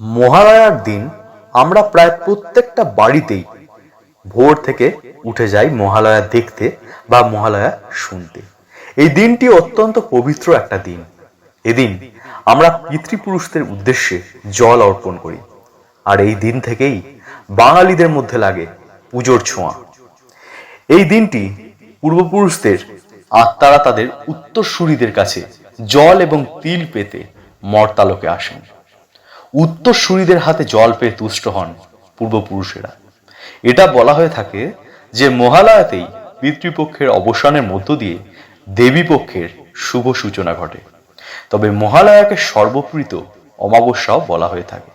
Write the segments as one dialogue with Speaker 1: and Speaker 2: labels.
Speaker 1: মহালয়ার দিন আমরা প্রায় প্রত্যেকটা বাড়িতেই ভোর থেকে উঠে যাই মহালয়া দেখতে বা মহালয়া শুনতে। এই দিনটি অত্যন্ত পবিত্র একটা দিন। এদিন আমরা পিতৃপুরুষদের উদ্দেশ্যে জল অর্পণ করি। আর এই দিন থেকেই বাঙালিদের মধ্যে লাগে পুজোর ছোঁয়া। এই দিনটি পূর্বপুরুষদের, আত্মারা তাদের উত্তরসূরিদের কাছে জল এবং তিল পেতে মর্তালোকে আসেন। উত্তরসূরিদের হাতে জল পেয়ে তুষ্ট হন পূর্বপুরুষেরা। এটা বলা হয়ে থাকে যে মহালয়াতেই পিতৃপক্ষের অবসানের মধ্য দিয়ে দেবী পক্ষের শুভ সূচনা ঘটে। তবে মহালয়াকে সর্বপ্রীত অমাবস্যাও বলা হয়ে থাকে।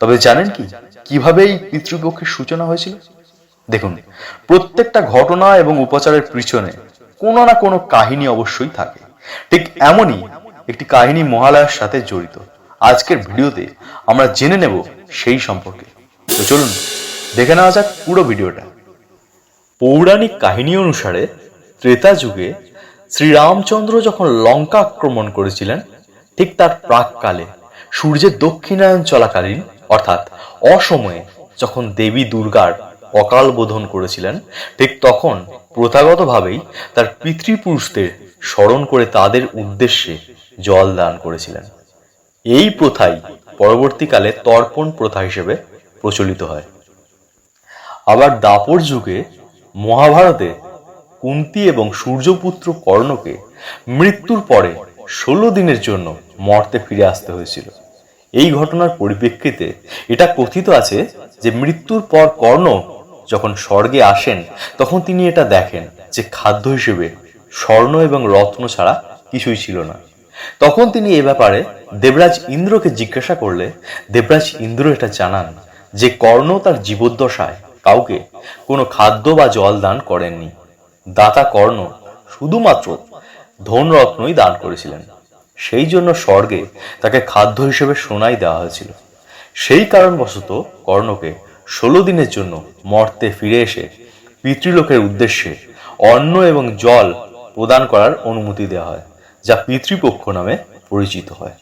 Speaker 1: তবে জানেন কি? কীভাবে এই পিতৃপক্ষের সূচনা হয়েছিল? দেখুন, প্রত্যেকটা ঘটনা এবং উপাচারের পিছনে কোনো না কোনো কাহিনী অবশ্যই থাকে। ঠিক এমনই একটি কাহিনী মহালয়ার সাথে জড়িত। আজকের ভিডিওতে আমরা জেনে নেব সেই সম্পর্কে। তো চলুন, দেখে নেওয়া যাক পুরো ভিডিওটা। পৌরাণিক কাহিনী অনুসারে ত্রেতা যুগে শ্রীরামচন্দ্র যখন লঙ্কা আক্রমণ করেছিলেন, ঠিক তার প্রাককালে সূর্যের দক্ষিণায়ন চলাকালীন, অর্থাৎ অসময়ে যখন দেবী দুর্গার অকাল বোধন করেছিলেন, ঠিক তখন প্রথাগতভাবেই তার পিতৃপুরুষদের স্মরণ করে তাদের উদ্দেশ্যে জল দান করেছিলেন। এই প্রথাই পরবর্তীকালে তর্পণ প্রথা হিসেবে প্রচলিত হয়। আবার দাপর যুগে মহাভারতে কুন্তি এবং সূর্যপুত্র কর্ণকে মৃত্যুর পরে ষোলো দিনের জন্য মর্তে ফিরে আসতে হয়েছিল। এই ঘটনার পরিপ্রেক্ষিতে এটা কথিত আছে যে মৃত্যুর পর কর্ণ যখন স্বর্গে আসেন, তখন তিনি এটা দেখেন যে খাদ্য হিসেবে স্বর্ণ এবং রত্ন ছাড়া কিছুই ছিল না। তখন তিনি এ ব্যাপারে দেবরাজ ইন্দ্রকে জিজ্ঞাসা করলে, দেবরাজ ইন্দ্র এটা জানান যে কর্ণ তার জীবদ্দশায় কাউকে কোনো খাদ্য বা জল দান করেননি। দাতা কর্ণ শুধুমাত্র ধনরত্নই দান করেছিলেন। সেই জন্য স্বর্গে তাকে খাদ্য হিসেবে সোনাই দেওয়া হয়েছিল। সেই কারণবশত কর্ণকে ষোলো দিনের জন্য মর্তে ফিরে এসে পিতৃলোকের উদ্দেশ্যে অন্ন এবং জল প্রদান করার অনুমতি দেওয়া হয়। যা পিতৃপক্ষ নামে পরিচিত হয়।